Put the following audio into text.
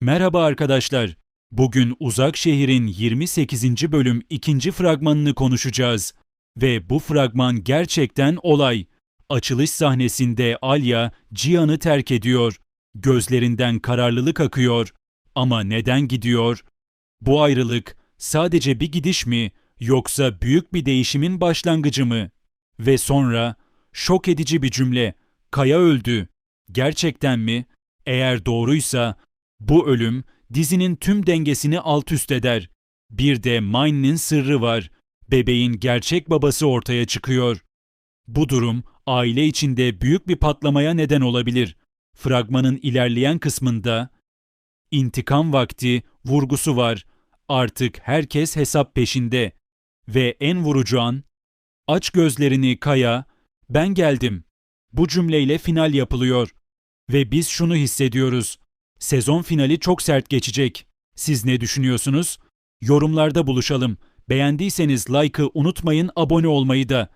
Merhaba arkadaşlar. Bugün Uzak Şehir'in 28. bölüm 2. fragmanını konuşacağız. Ve bu fragman gerçekten olay. Açılış sahnesinde Alya Cihan'ı terk ediyor. Gözlerinden kararlılık akıyor. Ama neden gidiyor? Bu ayrılık sadece bir gidiş mi yoksa büyük bir değişimin başlangıcı mı? Ve sonra şok edici bir cümle. Kaya öldü. Gerçekten mi? Eğer doğruysa bu ölüm dizinin tüm dengesini alt üst eder. Bir de Mine'nin sırrı var. Bebeğin gerçek babası ortaya çıkıyor. Bu durum aile içinde büyük bir patlamaya neden olabilir. Fragmanın ilerleyen kısmında intikam vakti vurgusu var. Artık herkes hesap peşinde. Ve en vurucu an aç gözlerini Kaya ben geldim. Bu cümleyle final yapılıyor. Ve biz şunu hissediyoruz. Sezon finali çok sert geçecek. Siz ne düşünüyorsunuz? Yorumlarda buluşalım. Beğendiyseniz like'ı unutmayın, abone olmayı da.